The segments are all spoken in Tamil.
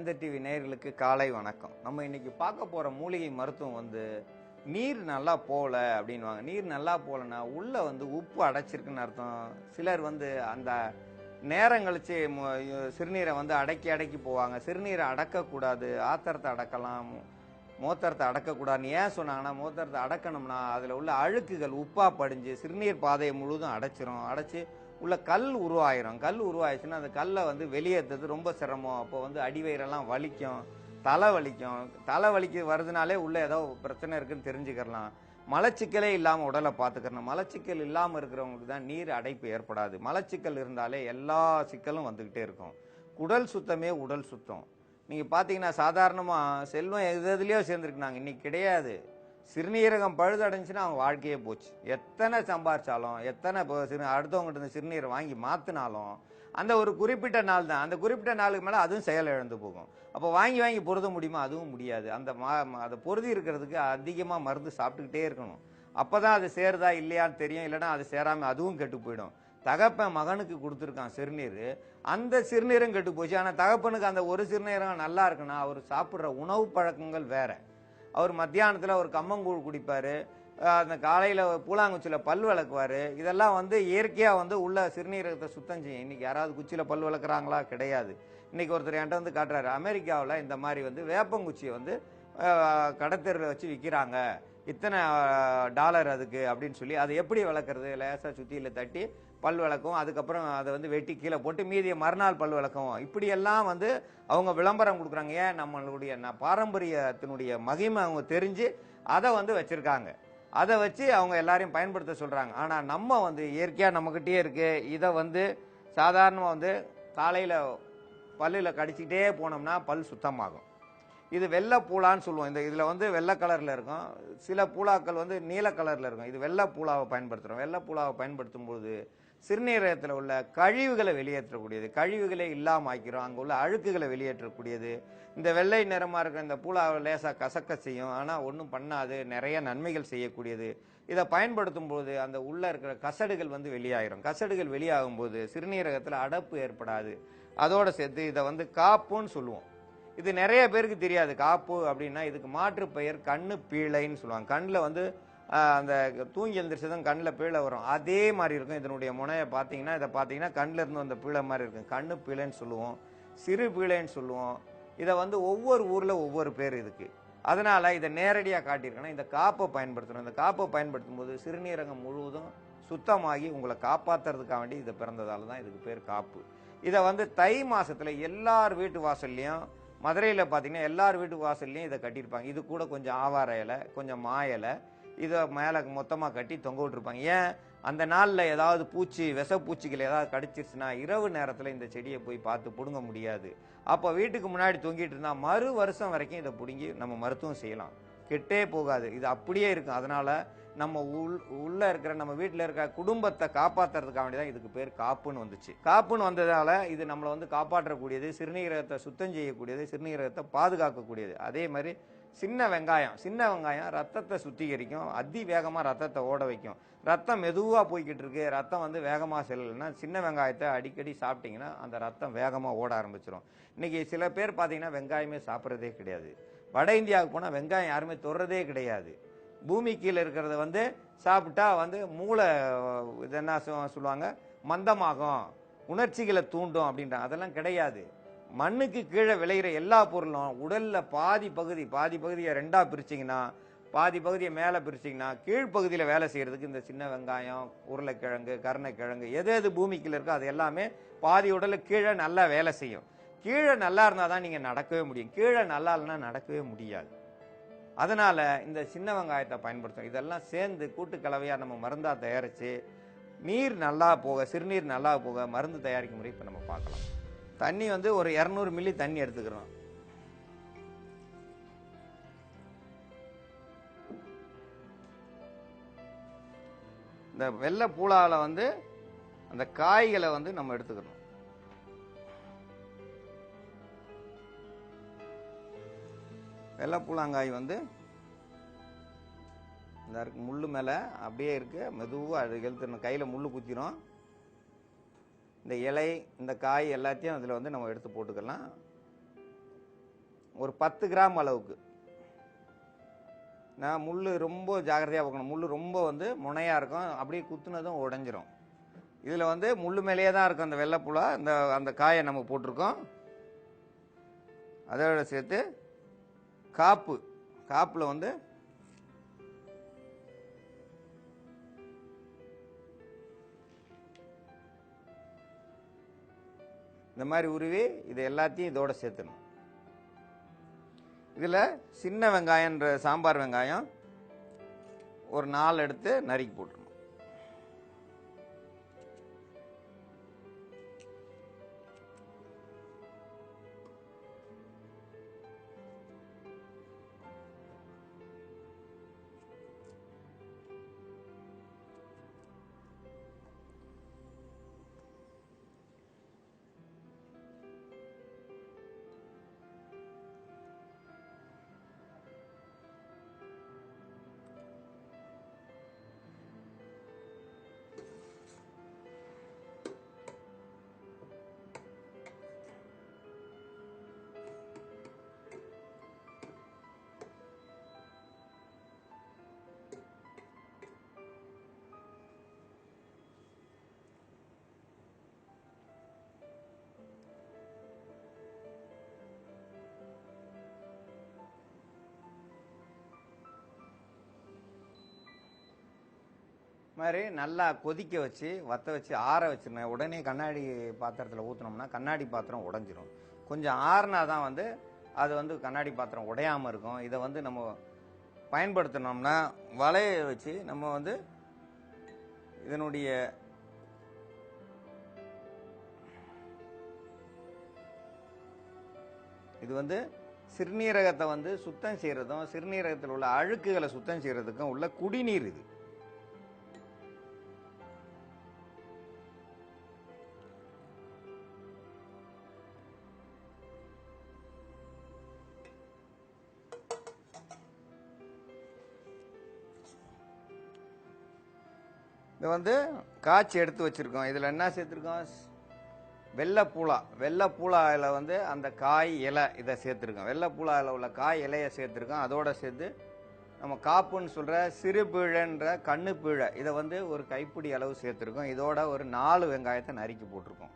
வேந்தர் டிவி நேயர்களுக்கு காலை வணக்கம். நம்ம இன்னைக்கு பார்க்க போற மூலிகை மருத்துவம் வந்து நீர் நல்லா போகல அப்படின்வாங்க நீர் நல்லா போகலன்னா உள்ள வந்து உப்பு அடைச்சிருக்குன்னு அர்த்தம். சிலர் வந்து அந்த நேரம் கழிச்சு சிறுநீரை வந்து அடக்கி அடக்கி போவாங்க. சிறுநீரை அடக்கக்கூடாது. ஆத்திரத்தை அடக்கலாம். மூத்தரத்தை அடக்கக்கூடாதுன்னு ஏன் சொன்னாங்கன்னா மூத்தரத்தை அடக்கணும்னா அதில் உள்ள அழுக்குகள் உப்பாக படிஞ்சு சிறுநீர் பாதையை முழுதும் அடைச்சிரும். அடைச்சி உள்ள கல் உருவாயிரும். கல் உருவாயிடுச்சுன்னா அந்த கல்லை வந்து வெளியேற்றுறது ரொம்ப சிரமம். அப்போ வந்து அடிவயிறெல்லாம் வலிக்கும். தலை வலிக்கும். தலை வலிக்கு வருதுனாலே உள்ள ஏதோ பிரச்சனை இருக்குன்னு தெரிஞ்சுக்கலாம் மலச்சிக்கலே இல்லாமல் உடலை பார்த்துக்கணும் மலச்சிக்கல் இல்லாமல் இருக்கிறவங்களுக்கு தான் நீர் அடைப்பு ஏற்படாது. மலச்சிக்கல் இருந்தாலே எல்லா சிக்கலும் வந்துக்கிட்டே இருக்கும். குடல் சுத்தமே உடல் சுத்தம். நீங்கள் பார்த்தீங்கன்னா சாதாரணமாக செல்வம் எது எதுலேயோ சேர்ந்துருக்குனாங்க. இன்னைக்கு கிடையாது. சிறுநீரகம் பழுதடைஞ்சுன்னா அவங்க வாழ்க்கையே போச்சு. எத்தனை சம்பாரிச்சாலும் எத்தனை இப்போ சிறு அடுத்தவங்ககிட்ட இருந்து சிறுநீரை வாங்கி மாற்றினாலும் அந்த ஒரு குறிப்பிட்ட நாள் தான். அந்த குறிப்பிட்ட நாளுக்கு மேலே அதுவும் செயல் இழந்து போகும். அப்போ வாங்கி வாங்கி பொருத முடியுமா? அதுவும் முடியாது. அந்த மா அதை பொருதி இருக்கிறதுக்கு அதிகமாக மருந்து சாப்பிட்டுக்கிட்டே இருக்கணும். அப்போ தான் அது சேருதா இல்லையான்னு தெரியும். இல்லைன்னா அது சேராமல் அதுவும் கெட்டு போயிடும். தகப்பன் மகனுக்கு கொடுத்துருக்கான் சிறுநீர். அந்த சிறுநீரும் கெட்டு போச்சு. ஆனால் தகப்பனுக்கு அந்த ஒரு சிறுநீரகம் நல்லா இருக்குன்னா அவர் சாப்பிட்ற உணவு பழக்கங்கள் வேறு. அவர் மத்தியானத்தில் ஒரு கம்மங்கூழ் குடிப்பார். அந்த காலையில் பூலாங்குச்சியில் பல் விளக்குவார். இதெல்லாம் வந்து இயற்கையாக வந்து உள்ள சிறுநீரகத்தை சுத்தம் செய்யும். இன்றைக்கி யாராவது குச்சியில் பல் விளக்குறாங்களா? கிடையாது. இன்றைக்கி ஒருத்தர் என்கிட்ட வந்து காட்டுறாரு அமெரிக்காவில் இந்த மாதிரி வந்து வேப்பங்குச்சியை வந்து கடத்தெருவில் வச்சு விற்கிறாங்க இத்தனை டாலர் அதுக்கு அப்படின்னு சொல்லி அதை எப்படி வளர்க்குறது? லேசாக சுற்றியில் தட்டி பல் விளக்கும். அதுக்கப்புறம் அதை வந்து வெட்டி கீழே போட்டு மீதியை மறுநாள் பல் விளக்கும் இப்படியெல்லாம் வந்து அவங்க விளம்பரம் கொடுக்குறாங்க. ஏன்? நம்மளுடைய பாரம்பரியத்தினுடைய மகிமை அவங்க தெரிஞ்சு அதை வந்து வச்சுருக்காங்க. அதை வச்சு அவங்க எல்லாரையும் பயன்படுத்த சொல்கிறாங்க ஆனால் நம்ம வந்து இயற்கையாக நம்மக்கிட்டே இருக்குது இதை வந்து சாதாரணமாக வந்து காலையில் பல்லில் கடிச்சிக்கிட்டே போனோம்னா பல் சுத்தமாகும். இது வெள்ளை பூலான்னு சொல்லுவோம். இந்த இதில் வந்து வெள்ளை கலரில் இருக்கும். சில பூலாக்கள் வந்து நீல கலரில் இருக்கும். இது வெள்ளை பூலாவை பயன்படுத்துகிறோம் வெள்ளை பூலாவை பயன்படுத்தும் பொழுது சிறுநீரகத்தில் உள்ள கழிவுகளை வெளியேற்றக்கூடியது. கழிவுகளை இல்லாமல் ஆக்கிறோம் அங்கே உள்ள அழுக்குகளை வெளியேற்றக்கூடியது. இந்த வெள்ளை நிறமாக இருக்கிற இந்த பூலாவை லேசாக கசக்க செய்யும். ஆனால் ஒன்றும் பண்ணாது. நிறைய நன்மைகள் செய்யக்கூடியது. இதை பயன்படுத்தும் போது அந்த உள்ளே இருக்கிற கசடுகள் வந்து வெளியாயிரும். கசடுகள் வெளியாகும் போது சிறுநீரகத்தில் அடப்பு ஏற்படாது. அதோடு சேர்த்து இதை வந்து காப்புன்னு சொல்லுவோம். இது நிறைய பேருக்கு தெரியாது. காப்பு அப்படின்னா இதுக்கு மாற்று பெயர் கண்ணு பீழைன்னு சொல்லுவாங்க. கண்ணில் வந்து அந்த தூங்கி எழுந்திரிச்சதும் கண்ணில் பீழை வரும். அதே மாதிரி இருக்கும். இதனுடைய முனையை பார்த்தீங்கன்னா இதை பார்த்தீங்கன்னா கண்ணில் இருந்து வந்த பீழை மாதிரி இருக்கும். கண்ணு பீழைன்னு சொல்லுவோம். சிறு பீழைன்னு சொல்லுவோம். இதை வந்து ஒவ்வொரு ஊரில் ஒவ்வொரு பேர் இதுக்கு அதனால் இதை நேரடியாக காட்டியிருக்கேன்னா இந்த காப்பை பயன்படுத்தணும். இந்த காப்பை பயன்படுத்தும் போது சிறுநீரகம் முழுவதும் சுத்தமாகி உங்களை காப்பாற்றுறதுக்காக வேண்டி இதை பிறந்ததால தான் இதுக்கு பேர் காப்பு. இதை வந்து தை மாதத்தில் எல்லார் வீட்டு வாசல்லையும் மதுரையில் பார்த்தீங்கன்னா எல்லார் வீட்டு வாசல்லையும் இதை கட்டியிருப்பாங்க. இது கூட கொஞ்சம் ஆவார இலை கொஞ்சம் மா இலை இதை மேலே மொத்தமாக கட்டி தொங்க விட்டுருப்பாங்க. ஏன்? அந்த நாளில் ஏதாவது பூச்சி விஷ பூச்சிகள் ஏதாவது கடிச்சிருச்சுன்னா இரவு நேரத்தில் இந்த செடியை போய் பார்த்து பிடுங்க முடியாது. அப்போ வீட்டுக்கு முன்னாடி தொங்கிட்டு இருந்தால் மறு வருஷம் வரைக்கும் இதை பிடுங்கி நம்ம மருத்துவம் செய்யலாம். கெட்டே போகாது. இது அப்படியே இருக்கும். அதனால நம்ம உள் உள்ள இருக்கிற நம்ம வீட்டில் இருக்கிற குடும்பத்தை காப்பாற்றுறதுக்காக வேண்டி தான் இதுக்கு பேர் காப்புன்னு வந்துச்சு. காப்புன்னு வந்ததால இது நம்மளை வந்து காப்பாற்றக்கூடியது சிறுநீரகத்தை சுத்தம் செய்யக்கூடியது சிறுநீரகத்தை பாதுகாக்கக்கூடியது. அதே மாதிரி சின்ன வெங்காயம் சின்ன வெங்காயம் ரத்தத்தை சுத்திகரிக்கும் அதி வேகமாக ரத்தத்தை ஓட வைக்கும். ரத்தம் மெதுவாக போய்கிட்டு இருக்கு. ரத்தம் வந்து வேகமாக செல்லலைன்னா சின்ன வெங்காயத்தை அடிக்கடி சாப்பிட்டீங்கன்னா அந்த ரத்தம் வேகமாக ஓட ஆரம்பிச்சிடும் இன்றைக்கி சில பேர் பார்த்தீங்கன்னா வெங்காயமே சாப்பிட்றதே கிடையாது. வட இந்தியாவுக்கு போனால் வெங்காயம் யாருமே தொடுறதே கிடையாது. பூமி கீழே இருக்கிறத வந்து சாப்பிட்டா வந்து மூளை இது என்ன சொல்லுவாங்க? மந்தமாகும். உணர்ச்சிகளை தூண்டும் அப்படின்றாங்க அதெல்லாம் கிடையாது. மண்ணுக்கு கீழே விளையிற எல்லா பொருளும் உடலில் பாதி பகுதி பாதி பகுதியை ரெண்டாக பிரிச்சிங்கன்னா பாதி பகுதியை மேலே பிரிச்சிங்கன்னா கீழ்ப்பகுதியில் வேலை செய்கிறதுக்கு இந்த சின்ன வெங்காயம் உருளைக்கிழங்கு கருணைக்கிழங்கு எது எது பூமிக்குள்ள இருக்கோ அது எல்லாமே பாதி உடல்ல கீழே நல்லா வேலை செய்யும். கீழே நல்லா இருந்தால் தான் நீங்கள் நடக்கவே முடியும். கீழே நல்லா இல்லைன்னா நடக்கவே முடியாது. அதனால் இந்த சின்ன வெங்காயத்தை பயன்படுத்தும் இதெல்லாம் சேர்ந்து கூட்டு நம்ம மருந்தாக தயாரித்து நீர் நல்லா போக சிறுநீர் நல்லா போக மருந்து தயாரிக்கும் முறை இப்போ நம்ம பார்க்கலாம். தண்ணி வந்து ஒரு இரநூறு மில்லி தண்ணி எடுத்துக்கிறோம். இந்த வெள்ளை பூலாவில் வந்து அந்த காய்களை வந்து நம்ம எடுத்துக்கணும் வெள்ளை பூலாங்காய் வந்து இந்த இருக்கு முள்ளு மேலே அப்படியே இருக்கு. மெதுவாக அது எழுத்துணும் கையில் முள்ளு குத்திரும். இந்த இலை இந்த காய் எல்லாத்தையும் அதில் வந்து நம்ம எடுத்து போட்டுக்கலாம். ஒரு பத்து கிராம் அளவுக்கு. நான் முள் ரொம்ப ஜாக்கிரதையாக பார்க்கணும். முள் ரொம்ப வந்து முனையாக இருக்கும். அப்படியே குத்துனதும் உடஞ்சிரும். இதில் வந்து முள் மேலேயே தான் இருக்கும் அந்த வெள்ளைப்புலா இந்த அந்த காயை நம்ம போட்டிருக்கோம். அதோட சேர்த்து காப்பு. காப்பில் வந்து இந்த மாதிரி உருவி இது எல்லாத்தையும் இதோட சேர்த்துணும் இதில் சின்ன வெங்காயன்ற சாம்பார் வெங்காயம் ஒரு நாலு எடுத்து நறுக்கி போட்டுரும் மாதிரி நல்லா கொதிக்க வச்சு வத்த வச்சு ஆற வச்சிருந்தேன். உடனே கண்ணாடி பாத்திரத்தில் ஊற்றினோம்னா கண்ணாடி பாத்திரம் உடஞ்சிரும். கொஞ்சம் ஆறுனா தான் வந்து அது வந்து கண்ணாடி பாத்திரம் உடையாமல் இருக்கும். இதை வந்து நம்ம பயன்படுத்தினோம்னா வலையை வச்சு நம்ம வந்து இதனுடைய இது வந்து சிறுநீரகத்தை வந்து சுத்தம் செய்கிறதும் சிறுநீரகத்தில் உள்ள அழுக்குகளை சுத்தம் செய்கிறதுக்கும் உள்ள குடிநீர் இது. வந்து காய்ச்சி எடுத்து வச்சிருக்கோம். இதில் என்ன சேர்த்துருக்கோம்? வெள்ளைப்பூளா வெள்ளைப்பூளாயில் வந்து அந்த காய் இலை இதை சேர்த்துருக்கோம். வெள்ளைப்பூளாயில் உள்ள காய் இலையை சேர்த்துருக்கோம். அதோடு சேர்த்து நம்ம காப்புன்னு சொல்கிற சிறு பீழைன்ற கண்ணு இதை வந்து ஒரு கைப்பிடி அளவு சேர்த்துருக்கோம். இதோட ஒரு நாலு வெங்காயத்தை நறுக்கி போட்டிருக்கோம்.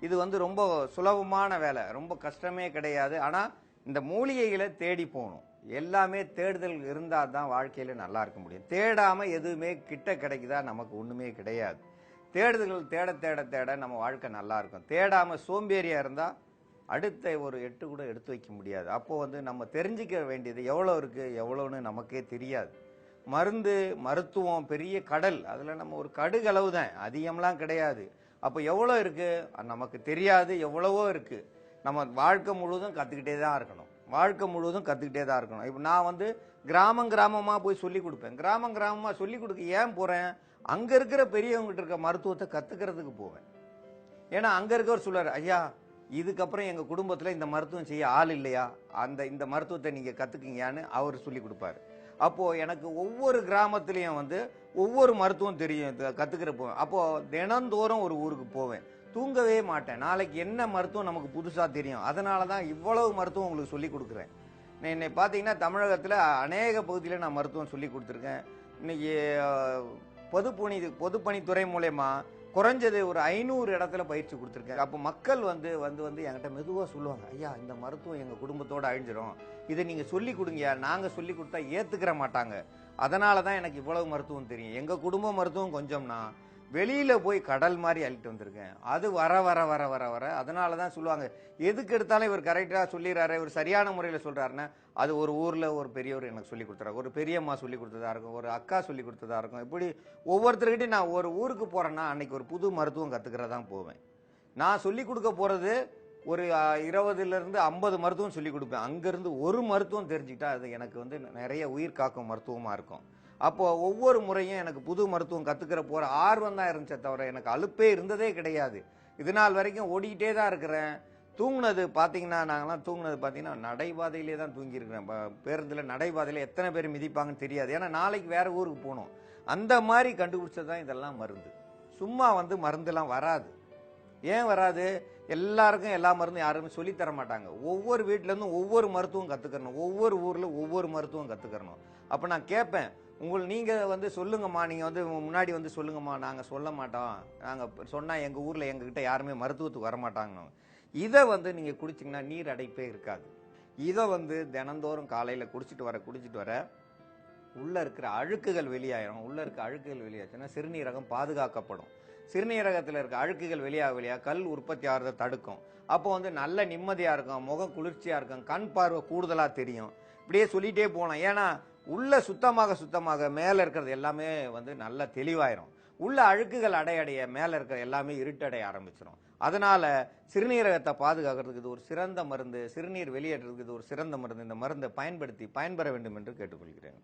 இது வந்து ரொம்ப சுலபமான வேலை. ரொம்ப கஷ்டமே கிடையாது. ஆனால் இந்த மூலிகைகளை தேடி போகணும். எல்லாமே தேடுதல் இருந்தால் தான் வாழ்க்கையில் நல்லா இருக்க முடியும். தேடாமல் எதுவுமே கிட்ட கிடைக்குதா நமக்கு ஒன்றுமே கிடையாது. தேடுதல்கள் தேட தேட தேட நம்ம வாழ்க்கை நல்லா இருக்கும். தேடாமல் சோம்பேறியாக இருந்தால் அடுத்த ஒரு எட்டு கூட எடுத்து வைக்க முடியாது. அப்போ வந்து நம்ம தெரிஞ்சுக்க வேண்டியது எவ்வளோ இருக்குது எவ்வளோன்னு நமக்கே தெரியாது. மருந்து மருத்துவம் பெரிய கடல் அதில் நம்ம ஒரு கடுகளவு தான். அதிகம்லாம் கிடையாது. அப்போ எவ்வளோ இருக்குது நமக்கு தெரியாது எவ்வளவோ இருக்குது நம்ம வாழ்க்கை முழுவதும் கற்றுக்கிட்டே தான் இருக்கணும். வாழ்க்கை முழுவதும் கற்றுக்கிட்டே தான் இருக்கணும். இப்போ நான் வந்து கிராமம் கிராமமாக போய் சொல்லி கொடுப்பேன். கிராமம் கிராமமாக சொல்லி கொடுக்க ஏன் போகிறேன் அங்கே இருக்கிற பெரியவங்ககிட்ட இருக்க மருத்துவத்தை கற்றுக்கிறதுக்கு போவேன். ஏன்னா அங்கே இருக்கவர் சொல்றாரு ஐயா இதுக்கப்புறம் எங்கள் குடும்பத்தில் இந்த மருத்துவம் செய்ய ஆள் இல்லையா? அந்த இந்த மருத்துவத்தை நீங்கள் கற்றுக்கிங்கன்னு அவர் சொல்லி கொடுப்பாரு. அப்போது எனக்கு ஒவ்வொரு கிராமத்துலேயும் வந்து ஒவ்வொரு மருத்துவம் தெரியும். கற்றுக்கிற போவேன் அப்போது தினந்தோறும் ஒரு ஊருக்கு போவேன். தூங்கவே மாட்டேன். நாளைக்கு என்ன மருத்துவம் நமக்கு புதுசாக தெரியும். அதனால தான் இவ்வளவு மருத்துவம் உங்களுக்கு சொல்லி கொடுக்குறேன். நான் என்னை பார்த்தீங்கன்னா தமிழகத்தில் அநேக பகுதியில் நான் மருத்துவம் சொல்லி கொடுத்துருக்கேன். இன்னைக்கு பொதுப்பணி பொதுப்பணித்துறை மூலயமா குறைஞ்சது ஒரு ஐநூறு இடத்துல பயிற்சி கொடுத்துருக்கேன். அப்போ மக்கள் வந்து வந்து வந்து என்கிட்ட மெதுவாக சொல்லுவாங்க ஐயா இந்த மருத்துவம் எங்கள் குடும்பத்தோடு அழிஞ்சிரும். இதை நீங்கள் சொல்லி கொடுங்க. நாங்கள் சொல்லி கொடுத்தா ஏற்றுக்கிற மாட்டாங்க. அதனால தான் எனக்கு இவ்வளவு மருத்துவம் தெரியும். எங்கள் குடும்ப மருத்துவம் கொஞ்சம்னா வெளியில் போய் கடல் மாதிரி அள்ளிட்டு வந்திருக்கேன். அது வர வர வர வர வர. அதனால தான் சொல்லுவாங்க எதுக்கு எடுத்தாலும் இவர் கரெக்டாக சொல்லிடுறாரு இவர் சரியான முறையில் சொல்கிறாருன்னா அது ஒரு ஊரில் ஒரு பெரியவர் எனக்கு சொல்லி கொடுத்துறாரு. ஒரு பெரியம்மா சொல்லி கொடுத்ததா இருக்கும் ஒரு அக்கா சொல்லி கொடுத்ததா இருக்கும். இப்படி ஒவ்வொருத்தருக்கிட்டையும் நான் ஒரு ஊருக்கு போகிறேன்னா அன்னைக்கு ஒரு புது மருத்துவம் கற்றுக்கிறதான் போவேன். நான் சொல்லி கொடுக்க போகிறது ஒரு இருபதுலேருந்து ஐம்பது மருத்துவம் சொல்லி கொடுப்பேன். அங்கேருந்து ஒரு மருத்துவம் தெரிஞ்சுக்கிட்டா அது எனக்கு வந்து நிறைய உயிர் காக்கும் மருத்துவமாக இருக்கும். அப்போ ஒவ்வொரு முறையும் எனக்கு புது மருத்துவம் கற்றுக்கிற போகிற ஆர்வம் தான் இருந்துச்சே தவிர எனக்கு அலுப்பே இருந்ததே கிடையாது. இது நாள் வரைக்கும் ஓடிக்கிட்டே தான் இருக்கிறேன். தூங்கினது பார்த்தீங்கன்னா நாங்களாம் தூங்கினது பார்த்தீங்கன்னா நடைபாதையிலே தான் தூங்கியிருக்கிறேன். ப- பேருந்தில் நடைபாதையில் எத்தனை பேர் மிதிப்பாங்கன்னு தெரியாது. ஏன்னா நாளைக்கு வேறு ஊருக்கு போகணும். அந்த மாதிரி கண்டுபிடிச்சது தான் இதெல்லாம் மருந்து. சும்மா வந்து மருந்தெல்லாம் வராது. ஏன் வராது? எல்லாருக்கும் எல்லா மருந்தும் யாருமே சொல்லித் தர மாட்டாங்க. ஒவ்வொரு வீட்ல ஒவ்வொரு மருத்துவம் கத்துக்கறணும். ஒவ்வொரு ஊரில் ஒவ்வொரு மருத்துவம் கற்றுக்கறணும் அப்போ நான் கேட்பேன் உங்கள் நீங்கள் வந்து சொல்லுங்கம்மா நீங்கள் வந்து முன்னாடி வந்து சொல்லுங்கம்மா நாங்கள் சொல்ல மாட்டோம். நாங்கள் சொன்னால் எங்கள் ஊரில் எங்ககிட்ட யாருமே மருத்துவத்துக்கு வர மாட்டாங்க இதை வந்து நீங்கள் குடிச்சிங்கன்னா நீர் அடைப்பே இருக்காது. இதை வந்து தினந்தோறும் காலையில் குடிச்சிட்டு வர குடிச்சிட்டு வர உள்ள இருக்கிற அழுக்குகள் வெளியாயிரும். உள்ள இருக்க அழுக்குகள் வெளியாச்சுன்னா சிறுநீரகம் பாதுகாக்கப்படும். சிறுநீரகத்தில் இருக்க அழுக்குகள் வெளியாக வெளியாக கல் உற்பத்தி ஆகிறத தடுக்கும். அப்போ வந்து நல்ல நிம்மதியாக இருக்கும் முகம் குளிர்ச்சியாக இருக்கும் கண் பார்வை கூடுதலாக தெரியும். இப்படியே சொல்லிட்டே போகலாம். ஏன்னா உள்ள சுத்தமாக சுத்தமாக மேல இருக்கிறது எல்லாமே வந்து நல்லா தெளிவாயிரும். உள்ள அழுக்குகள் அடையடைய மேல இருக்கிற எல்லாமே இருட்டடைய ஆரம்பிச்சிடும் அதனால சிறுநீரகத்தை பாதுகாக்கிறதுக்கு இது ஒரு சிறந்த மருந்து சிறுநீர் வெளியேற்றுறதுக்கு இது ஒரு சிறந்த மருந்து இந்த மருந்தை பயன்படுத்தி பயன்பெற வேண்டும் என்று கேட்டுக்கொள்கிறேன்.